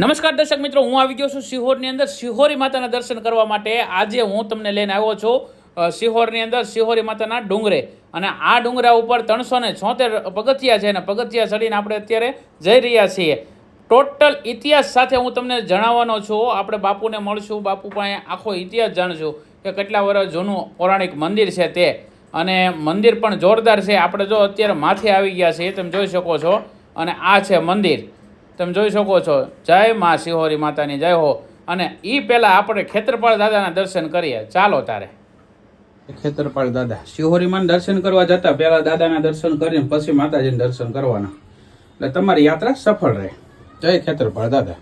નમસ્કાર દર્શક મિત્રો, હું આવી ગયો છું સિહોરની અંદર. સિહોરી માતાના દર્શન કરવા માટે આજે હું તમને લઈને આવ્યો છું સિહોરની અંદર સિહોરી માતાના ડુંગરે. અને આ ડુંગરા ઉપર ત્રણસો ને છોતેર પગથિયા છે અને પગથિયા ચડીને આપણે અત્યારે જઈ રહ્યા છીએ. ટોટલ ઇતિહાસ સાથે હું તમને જણાવવાનો છું. આપણે બાપુને મળશું, બાપુ પાસે આખો ઇતિહાસ જાણશું કે કેટલા વર્ષ જૂનું પૌરાણિક મંદિર છે તે. અને મંદિર પણ જોરદાર છે. આપણે જો અત્યારે માથે આવી ગયા છીએ, તમે જોઈ શકો છો. અને આ છે મંદિર. તમે જોઈ શકો છો. જય મા શિહોરી માતાની જય હો. અને એ પહેલાં આપણે ખેતરપાળ દાદાના દર્શન કરીએ. ચાલો તારે. ખેતરપાળ દાદા શિહોરીમાં દર્શન કરવા જતા પહેલાં દાદાના દર્શન કરીને પછી માતાજીના દર્શન કરવાના. એટલે તમારી યાત્રા સફળ રહે. જય ખેતરપાળ દાદા.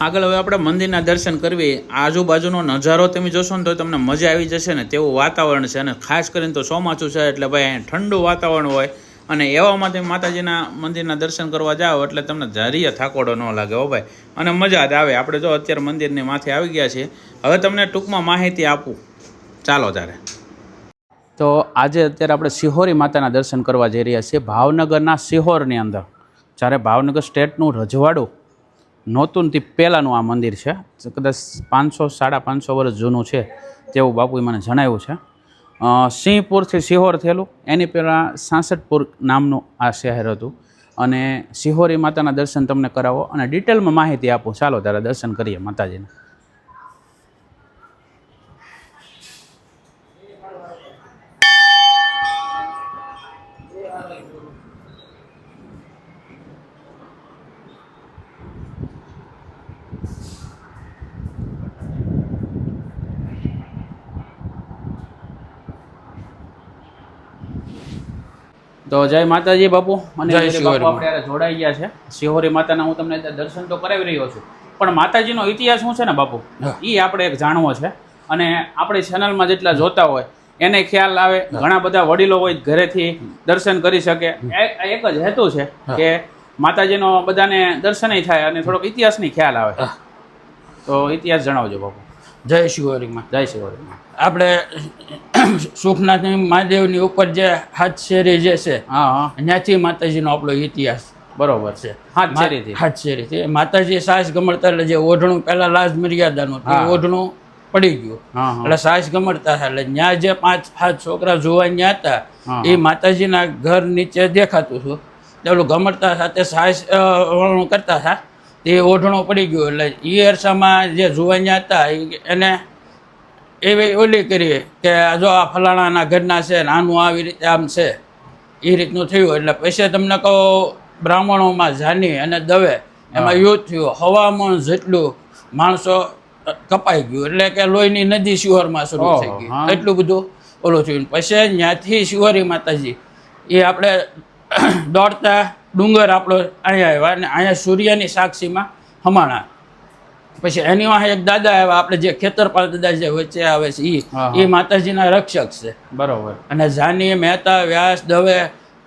આગળ હવે આપણે મંદિરના દર્શન કરવી. આજુબાજુનો નજારો તમે જોશો ને તો તમને મજા આવી જશે ને તેવું વાતાવરણ છે. અને ખાસ કરીને તો ચોમાસું છે એટલે ભાઈ અહીં ઠંડુ વાતાવરણ હોય. અને એવામાં તમે માતાજીના મંદિરના દર્શન કરવા જાઓ એટલે તમને ધારીય થાકોડો ન લાગે હો ભાઈ. અને મજા જ આવે. આપણે જો અત્યારે મંદિરની માથે આવી ગયા છીએ. હવે તમને ટૂંકમાં માહિતી આપું. ચાલો તારે તો આજે અત્યારે આપણે સિહોરી માતાના દર્શન કરવા જઈ રહ્યા છીએ ભાવનગરના સિહોરની અંદર. જ્યારે ભાવનગર સ્ટેટનું રજવાડું નહોતું તે પહેલાંનું આ મંદિર છે. કદાચ પાંચસો, સાડા પાંચસો વર્ષ જૂનું છે તેવું બાપુએ મને જણાવ્યું છે. સિંહપુરથી સિહોર થયેલું. એની પહેલાં સાસઠપુર નામનું આ શહેર હતું. અને સિહોરી માતાના દર્શન તમને કરાવો અને ડિટેલમાં માહિતી આપું. ચાલો તારા દર્શન કરીએ માતાજીને. તો જય માતાજી બાપુ. અને આપણે જોડાઈ ગયા છે. શિહોરી માતાના હું તમને દર્શન તો કરાવી રહ્યો છું. પણ માતાજીનો ઇતિહાસ શું છે ને બાપુ? એ આપણે એક જાણવો છે. અને આપણી ચેનલમાં જેટલા જોતા હોય એને ખ્યાલ આવે ઘણા બધા વડીલો હોય ઘરેથી દર્શન કરી શકે. એક જ હેતુ છે. કે માતાજીનો બધાને દર્શનય થાય અને થોડોક ઇતિહાસની ખ્યાલ આવે. તો ઇતિહાસ જણાવજો બાપુ. જય શિવરીમાં જય શિહોરી આપણે સુખનાથ મહાદેવની ઉપર જે હાથ શેરી જે છે ત્યાંથી માતાજીનો આપણો ઇતિહાસ બરોબર છે. હાથશેરીથી. હાથશેરીથી. માતાજી સાસ ગમડતા એટલે જે ઓઢણું પહેલાં લાજ મર્યાદાનું. ઓઢણું પડી ગયું. એટલે સાસ ગમડતા એટલે ત્યાં જે પાંચ સાત છોકરા જોવા ત્યાં હતા એ માતાજીના ઘર નીચે દેખાતું હતું. પેલું ગમડતા સાથે સાસ કરતા હતા. તે ઓઢણો પડી ગયો એટલે એ અરસામાં જે જોવા હતા એને એવી ઓલી કરી કે જો આ ફલાણાના ઘરના છે ને આનું આવી રીતે આમ છે એ રીતનું થયું. એટલે પછી તમને કહો બ્રાહ્મણોમાં જાની અને દવે એમાં યુદ્ધ થયું. હવામાન જેટલું માણસો કપાઈ ગયું એટલે કે લોહીની નદી શિહોરમાં શરૂ થઈ ગઈ. એટલું બધું ઓલું થયું. પછી ત્યાંથી શિહોરી માતાજી એ આપણે દોડતા ડુંગર આપણો અહીંયા આવ્યા. અને અહીંયા સૂર્યની સાક્ષીમાં હમાણા. પછી એની વાહે એક દાદા આવ્યા આપણે જે ખેતરપાલ દાદા જે વચ્ચે આવે છે એ એ માતાજીના રક્ષક છે. બરોબર. અને જાની મહેતા વ્યાસ દવે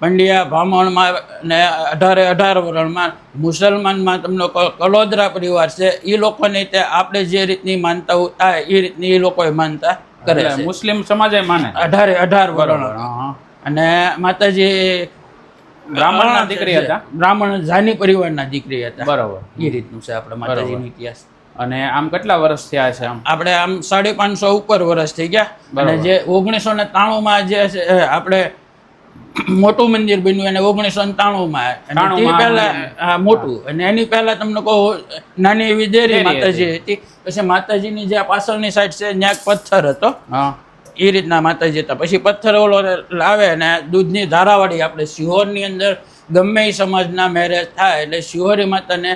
પંડ્યા બ્રાહ્મણમાં ને અઢારે અઢાર વર્ણમાં મુસલમાનમાં તમને કલોદરા પરિવાર છે એ લોકોને તે આપણે જે રીતની માનતા થાય એ રીતની એ લોકો માનતા કરે છે. મુસ્લિમ સમાજે માને. અઢારે અઢાર વર્ણ. અને માતાજી બ્રાહ્મણના દીકરી હતા? બ્રાહ્મણ જાની પરિવારના દીકરી હતા. બરાબર. એ રીતનું છે આપણે માતાજીનો ઇતિહાસ. અને આમ કેટલા વર્ષ થયા છે આમ? આપણે આમ સાડી પાંચસો ઉપર વર્ષ થઈ ગયા. અને જે ઓગણીસો ને ત્રાણુંમાં જે છે આપણે મોટું મંદિર બન્યું અને ઓગણીસો ત્રાણુંમાં. અને તે 93 પહેલા મોટું. અને એની પહેલા તમને કહો નાની એવી દેરી માતાજી હતી. પછી માતાજીની જે પાછળની સાઈડ છે ત્યાં પથ્થર હતો. હા. એ રીતના માતાજી હતા. પછી પથ્થર ઓલો લાવે અને દૂધની ધારાવાળી આપણે શિહોરની અંદર ગમે એ સમાજના મેરેજ થાય એટલે શિહોરી માતાને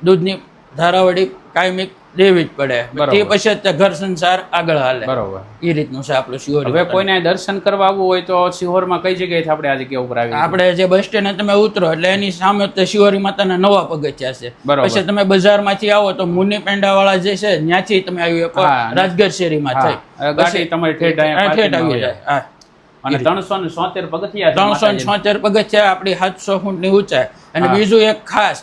દૂધની ધારાવાળી કાયમી દેવી જ પડે. તે પછી ઘર સંસાર આગળ હાલે. બરોબર. એ રીતનું છે આપણું શિહોરી હવે કોઈને દર્શન કરવા આવવું હોય તો સિહોરમાં કઈ જગ્યાએથી આપણે આ જગ્યા ઉપર આવી આપણે જે બસ સ્ટેન્ડ તમે ઉતરો એટલે એની સામે તે શિહોરી માતાના નવા પગથિયા છે. પછી તમે બજારમાંથી આવો તો મુનિ પેંડાવાળા જે છે ત્યાંથી તમે આવી શકો. રાજગઢ શેરીમાં થઈ. ગાડી તમારી ઠેઠ આવી જાય. અને ત્રણસો ને સોતેર પગથિયા ત્રણસો ને. છોતેર પગથિયા આપણી સાતસો ફૂટની ઊંચાઈ. અને બીજું એક ખાસ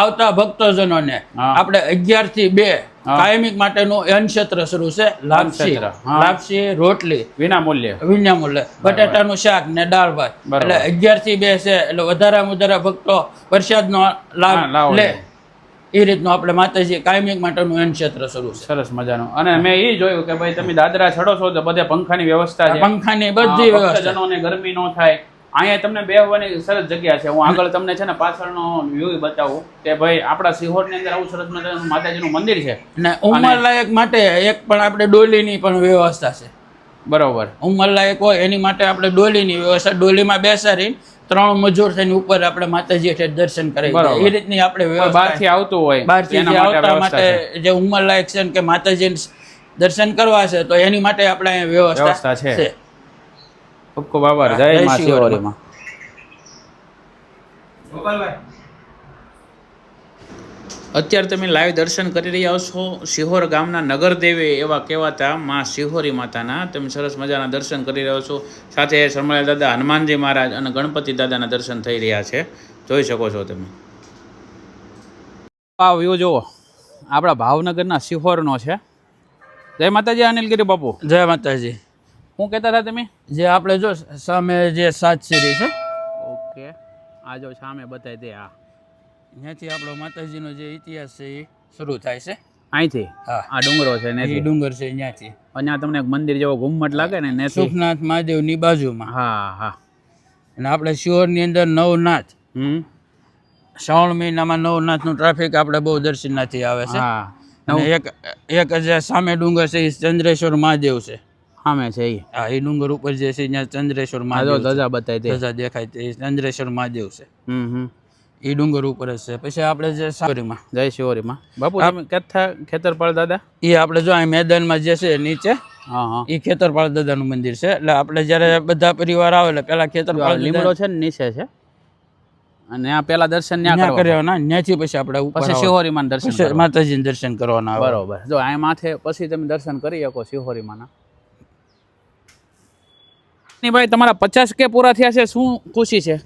આવતા ભક્તજનોને ને આપણે અગિયારથી બે. કાયમિક માટેનું અન્નક્ષેત્ર શરૂ છે લાપસી. લાપસી રોટલી. વિના મૂલ્ય. વિના મૂલ્ય. બટાટાનું શાક ને દાળ ભાત. એટલે અગિયારથી બે છે એટલે વધારામાં વધારા ભક્તો પ્રસાદનો નો લાભ લે. એ રીતનું આપણે માતાજી કાયમિક માટેનું એન ક્ષેત્ર શરૂ છે. સરસ મજાનું. અને મેં એ જોયું કે ભાઈ તમે દાદરા ચડો છો તો બધે પંખાની વ્યવસ્થા છે. પંખાની બધી વ્યવસ્થા. ગરમી ન થાય. અહીંયા તમને બેહવાની સરસ જગ્યા છે હું આગળ તમને છે ને પાછળનો વ્યૂ બતાવું કે ભાઈ આપણા સિહોરની અંદર આવું સરસ મજાનું માતાજીનું મંદિર છે અને ઉંમરલાયક માટે એક પણ આપણે ડોલીની પણ વ્યવસ્થા છે બરોબર ઉંમરલાયક હોય એની માટે આપણે ડોલીની વ્યવસ્થા ડોલીમાં બેસાડી ત્રણ મજૂર થઈને ઉપર આપણે માતાજી હેઠળ દર્શન કરી. એ રીતની આપણે બહારથી આવતું હોય બહારથી આવતા છે. માટે જે ઉંમરલાયક છે કે માતાજી દર્શન કરવા છે તો એની માટે આપણે અહીંયા વ્યવસ્થા છે. ખૂબ ખૂબ આભાર જય મા. શિહોરીમાં અત્યારે તમે લાઈવ દર્શન કરી રહ્યા છો શિહોર ગામના નગરદેવે એવા કહેવાતા માં શિહોરી માતાના. તમે સરસ મજાના દર્શન કરી રહ્યો છો સાથે શરમાળા દાદા હનુમાનજી મહારાજ અને ગણપતિ દાદાના દર્શન થઈ રહ્યા છે. જોઈ શકો છો તમે. આ વ્યૂ જુઓ. આપણા ભાવનગરના શિહોરનો છે. જય માતાજી અનિલગીરી બાપુ. જય માતાજી. શું કહેતા હતા તમે? જે આપણે જો સામે જે સાત સીરી છે. ઓકે. આ જો સામે બતાવી દે આ ત્યાંથી આપણો માતાજીનો જે ઇતિહાસ છે એ શરૂ થાય છે. અહીંથી? હા. આ ડુંગરો છે એ ને ડુંગર છે ત્યાંથી. અહીંયા તમને એક મંદિર જેવો ઘુમ્મટ લાગે ને ને સુખનાથ મહાદેવની બાજુમાં. હા હા. અને આપણે શિહોરની અંદર નવનાથ. હમ. શ્રાવણ મહિનામાં નવનાથનું ટ્રાફિક આપણે બહુ દર્શનાથી આવે છે. હા. એક એક જે સામે ડુંગર છે એ ચંદ્રેશ્વર મહાદેવ છે. સામે છે એ હા એ ડુંગર ઉપર જે છે ત્યાં ચંદ્રેશ્વર મહાદેવ ધજા બતાવી ધજા દેખાય તે. ચંદ્રેશ્વર મહાદેવ છે. હમ હમ. એ ડુંગર ઉપર જ છે. પછી આપણે જે શિવરીમાં જય શિવરીમાં. બાપુ તમે કેથા ખેતરપાળ દાદા? એ આપણે જો અહીં મેદાનમાં જે છે નીચે હા હા. એ ખેતરપાળ દાદાનું મંદિર છે. એટલે આપણે જ્યારે બધા પરિવાર આવે એટલે પેલા ખેતરપાળ લીમડો છે ને નીચે છે. અને આ પેલા દર્શન ન્યા કરવાના. ન્યાથી પછી આપણે પછી શિહોરીમાં દર્શન. માતાજીને દર્શન કરવાના. બરોબર. જો આ માથે પછી તમે દર્શન કરી શકો શિહોરીમાંના. ની ભાઈ તમારા પચાસ કે પૂરા થયા છે શું ખુશી છે?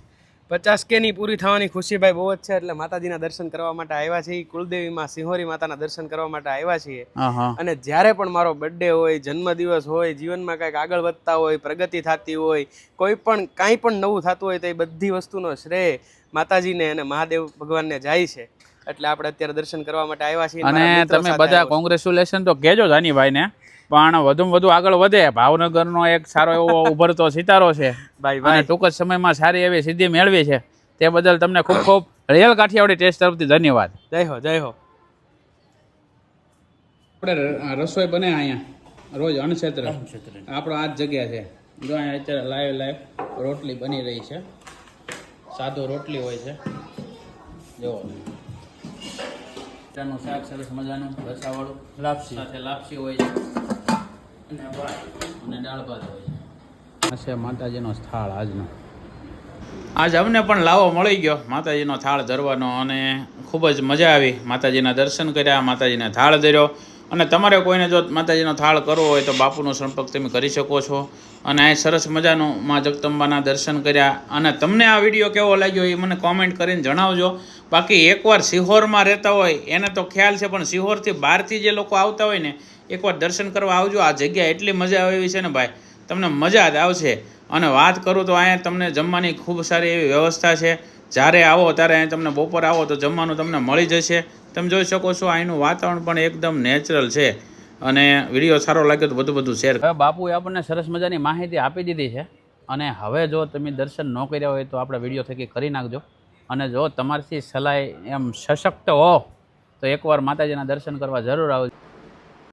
પચાસ કે ની પૂરી થવાની ખુશી ભાઈ બહુ જ છે એટલે માતાજીના દર્શન કરવા માટે આવ્યા છીએ. કુલદેવીમાં સિંહોરી માતાના દર્શન કરવા માટે આવ્યા છીએ. અને જ્યારે પણ મારો બર્થડે હોય જન્મદિવસ હોય જીવનમાં કંઈક આગળ વધતા હોય પ્રગતિ થતી હોય કોઈ પણ કાંઈ પણ નવું થતું હોય તો એ બધી વસ્તુનો શ્રેય માતાજીને અને મહાદેવ ભગવાનને જાય છે. એટલે આપણે અત્યારે દર્શન કરવા માટે આવ્યા છીએ. અને તમે બધા. કોંગ્રેચ્યુલેશન તો કહેજો જાનીભાઈને પણ વધુમાં વધુ આગળ વધે. ભાવનગરનો એક સારો એવો ઉભરતો સિતારો છે. ભાઈ અને ટૂંક જ સમયમાં સારી એવી સિદ્ધિ મેળવી છે. તે બદલ તમને ખૂબ ખૂબ રિયલ કાઠિયાવાડી ટેસ્ટ તરફથી ધન્યવાદ. જય હો જય હો. આપણે રસોઈ બને અહીંયા. રોજ અણક્ષેત્ર આપણો આ જ જગ્યા છે. જો અહીંયા અત્યારે લાઈવ લાઈવ રોટલી બની રહી છે. સાદો રોટલી હોય છે. જો તેનું શાક સરસ મજાનું રસાવાળું. લાપસી. સાથે લાપસી હોય છે. અને દાળ ભાત હોય છે માતાજીનો સ્થળ આજનો. આજ અમને પણ લાવો મળી ગયો. માતાજીનો થાળ ધરવાનો અને ખૂબ જ મજા આવી. માતાજીના દર્શન કર્યા, માતાજીને થાળ ધર્યો. અને તમારે કોઈને જો માતાજીનો થાળ કરવો હોય તો બાપુનો સંપર્ક તમે કરી શકો છો. અને અહીં સરસ મજાનું મા જગદંબાના દર્શન કર્યા. અને તમને આ વીડિયો કેવો લાગ્યો એ મને કોમેન્ટ કરીને જણાવજો. બાકી એકવાર સિહોરમાં રહેતા હોય, એને તો ખ્યાલ છે, પણ સિહોરથી બહારથી જે લોકો આવતા હોય ને, એકવાર દર્શન કરવા આવજો. આ જગ્યા એટલી મજા આવે છે ને ભાઈ? તમને મજા જ આવશે. અને વાત કરું તો અહીંયા તમને જમવાની ખૂબ સારી એવી વ્યવસ્થા છે. જ્યારે આવો, ત્યારે અહીં તમને બપોર આવો તો જમવાનું તમને મળી જશે. તમે જોઈ શકો છો અહીંનું વાતાવરણ પણ એકદમ નેચરલ છે. અને વીડિયો સારો લાગ્યો તો બધું બધું શેર બાપુએ આપણને સરસ મજાની માહિતી આપી દીધી છે. અને હવે જો તમે દર્શન ન કર્યા હોય તો આપણે વીડિયો થકી કરી નાખજો. અને જો તમારથી સલાહ એમ સશક્ત હો, તો એકવાર માતાજીના દર્શન કરવા જરૂર આવજો.